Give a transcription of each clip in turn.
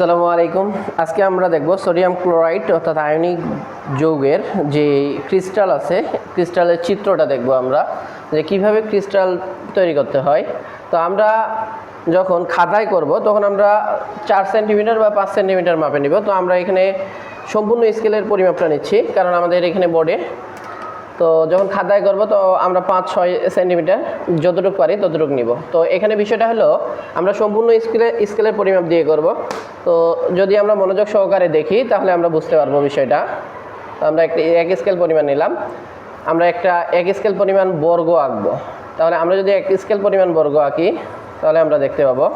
আসসালামু আলাইকুম। আজকে আমরা দেখব সোডিয়াম ক্লোরাইড অর্থাৎ আয়নিক যৌগের যে ক্রিস্টাল আছে, ক্রিস্টালের চিত্রটা দেখব আমরা, যে কীভাবে ক্রিস্টাল তৈরি করতে হয়। তো আমরা যখন খাতায় করব, তখন আমরা চার সেন্টিমিটার বা পাঁচ সেন্টিমিটার মাপে নিব। তো আমরা এখানে সম্পূর্ণ স্কেলের পরিমাপটা নিচ্ছি, কারণ আমাদের এখানে বোর্ডে তো যখন খাতায় করব, তো আমরা পাঁচ, ছয় সেন্টিমিটার যতটুকু পারি ততটুকু নিব। তো এখানে বিষয়টা হলো, আমরা সম্পূর্ণ স্কেলে স্কেলের পরিমাপ দিয়ে করব। তো যদি আমরা মনোযোগ সহকারে দেখি, তাহলে আমরা বুঝতে পারব বিষয়টা। আমরা একটা, এক স্কেল পরিমাণ নিলাম। আমরা একটা, এক স্কেল পরিমাণ বর্গ আঁকবো। তাহলে আমরা যদি এক স্কেল পরিমাণ বর্গ আঁকি, তাহলে আমরা দেখতে পাবো।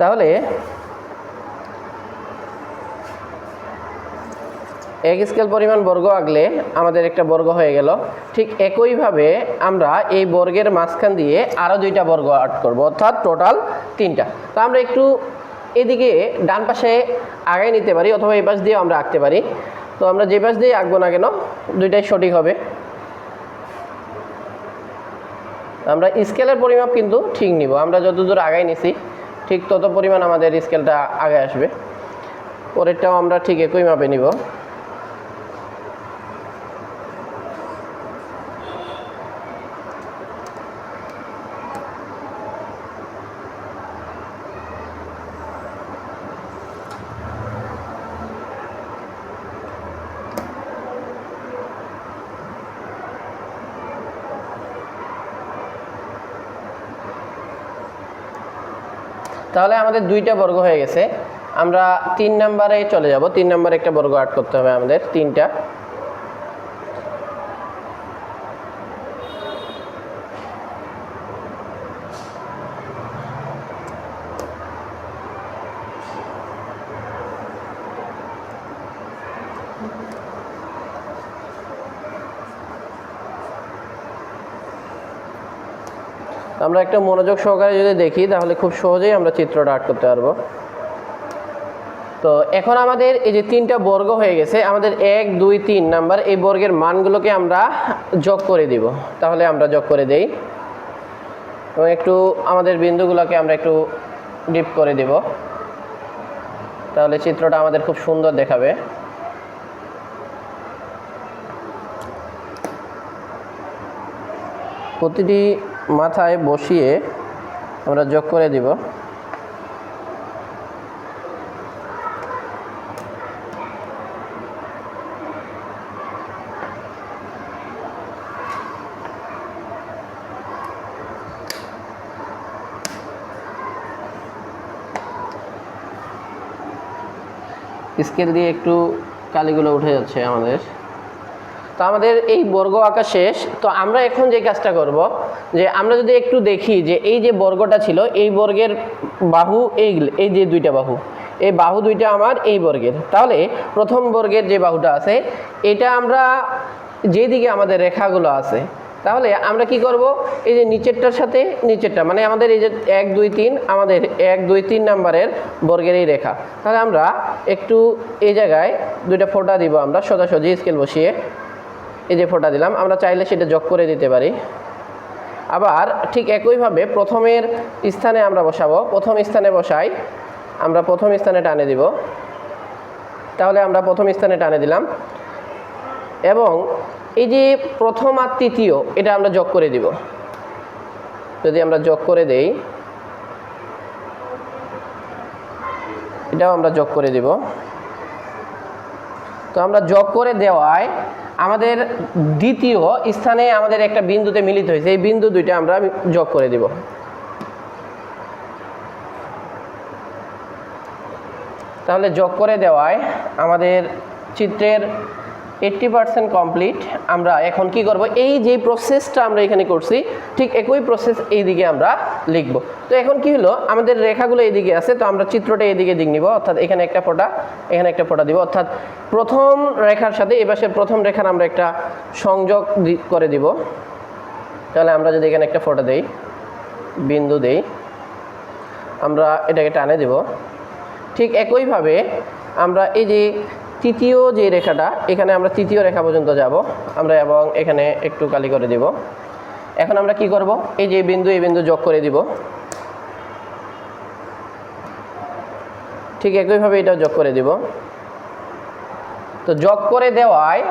তাহলে এক স্কেল পরিমাণ বর্গ আঁকলে আমাদের একটা বর্গ হয়ে গেল। ঠিক একইভাবে আমরা এই বর্গের মাঝখান দিয়ে আরও দুইটা বর্গ আর্ট করব, অর্থাৎ টোটাল তিনটা। তো আমরা একটু এদিকে ডান পাশে আগায় নিতে পারি অথবা এই পাশ দিয়েও আমরা আঁকতে পারি। তো আমরা যে পাশ দিয়ে আঁকবো না কেন, দুইটাই সঠিক হবে। আমরা স্কেলের পরিমাপ কিন্তু ঠিক নিব। আমরা যতদূর আগায় নিছি, ঠিক তত পরিমাণ আমাদের স্কেলটা আগে আসবে। পরেরটাও আমরা ঠিক একই মাপে নিব। তাহলে আমাদের দুইটা বর্গ হয়ে গেছে। আমরা তিন নাম্বারে চলে যাব। তিন নাম্বারে একটা বর্গ আর্ট করতে হবে আমাদের, তিনটা। আমরা একটা মনোযোগ সহকারে যদি দেখি, তাহলে খুব সহজেই আমরা চিত্রটা আর্ট করতে পারব। তো এখন আমাদের এই যে তিনটা বর্গ হয়ে গেছে, আমাদের এক, দুই, তিন নাম্বার, এই বর্গের মানগুলোকে আমরা যোগ করে দিব। তাহলে আমরা যোগ করে দেই। এবং একটু আমাদের বিন্দুগুলোকে আমরা একটু ডিপ করে দিব। তাহলে চিত্রটা আমাদের খুব সুন্দর দেখাবে। প্রতিটি মাথায় বসিয়ে আমরা যোগ করে দিব। স্কেল দিয়ে একটু কালিগুলো উঠে যাচ্ছে আমাদের। তো আমাদের এই বর্গ আঁকা শেষ। তো আমরা এখন যে কাজটা করব, যে আমরা যদি একটু দেখি যে এই যে বর্গটা ছিল, এই বর্গের বাহু এই এই যে দুইটা বাহু, এই বাহু দুইটা আমার এই বর্গের। তাহলে প্রথম বর্গের যে বাহুটা আছে, এটা আমরা যেদিকে আমাদের রেখাগুলো আছে, তাহলে আমরা কি করব? এই যে নিচেরটার সাথে নিচেরটা মানে আমাদের এই যে এক, দুই, তিন, আমাদের এক, দুই, তিন নাম্বারের বর্গের এই রেখা। তাহলে আমরা একটু এই জায়গায় দুইটা ফোঁটা দিব আমরা, সোজাসুজি স্কেল বসিয়ে। এই যে ফোটা দিলাম, আমরা চাইলে সেটা যোগ করে দিতে পারি। আবার ঠিক একইভাবে প্রথমের স্থানে আমরা বসাবো, প্রথম স্থানে বসাই, আমরা প্রথম স্থানে টানে দিব। তাহলে আমরা প্রথম স্থানে টানে দিলাম। এবং এই যে প্রথম আর তৃতীয়, এটা আমরা যোগ করে দিব। যদি আমরা যোগ করে দেই, এটাও আমরা যোগ করে দিব। তো আমরা যোগ করে দেওয়ায় আমাদের দ্বিতীয় স্থানে আমাদের একটা বিন্দুতে মিলিত হয়েছে। এই বিন্দু দুইটা আমরা যোগ করে দিব। তাহলে যোগ করে দেওয়ায় আমাদের চিত্রের এইট্টি পার্সেন্ট কমপ্লিট আমরা এখন কি করব? এই যে প্রসেসটা আমরা এখানে করছি, ঠিক একই প্রসেস এইদিকে আমরা লিখব। তো এখন কি হলো? আমাদের রেখাগুলো এইদিকে আছে, তো আমরা চিত্রটা এইদিকে দিক নিব। অর্থাৎ এখানে একটা ফোঁটা, এখানে একটা ফোঁটা দিব। অর্থাৎ প্রথম রেখার সাথে পাশের প্রথম রেখার আমরা একটা সংযোগ করে দিব। তাহলে আমরা যদি এখানে একটা ফোঁটা দেই, বিন্দু দেই, আমরা এটাকে টানে দেব। ঠিক একইভাবে আমরা এই যে তৃতীয় যে রেখাটা, এখানে আমরা তৃতীয় রেখা পর্যন্ত যাব। আমরা এবং এখানে একটু কালি করে দেব। এখন আমরা কি করব? এই যে বিন্দু, এই বিন্দু যোগ করে দিব। ঠিক একইভাবে এটা যোগ করে দিব। তো যোগ করে দেওয়ায়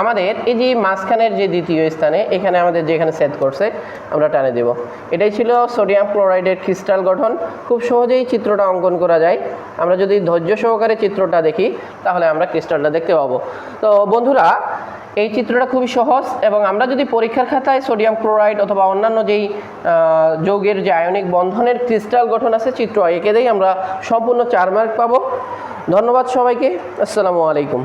আমাদের এই যে মাঝখানের যে দ্বিতীয় স্থানে, এখানে আমাদের যেখানে সেট করছে, আমরা টানে দেব। এটাই ছিল সোডিয়াম ক্লোরাইডের ক্রিস্টাল গঠন। খুব সহজেই চিত্রটা অঙ্কন করা যায়। আমরা যদি ধৈর্য সহকারে চিত্রটা দেখি তাহলে আমরা ক্রিস্টালটা দেখতে পাবো। তো বন্ধুরা, এই চিত্রটা খুবই সহজ এবং আমরা যদি পরীক্ষার খাতায় সোডিয়াম ক্লোরাইড অথবা অন্যান্য যেই যোগের যে আয়নিক বন্ধনের ক্রিস্টাল গঠন আছে, চিত্র এঁকে দেই আমরা সম্পূর্ণ চার মার্ক পাবো। ধন্যবাদ সবাইকে। আসসালামু আলাইকুম।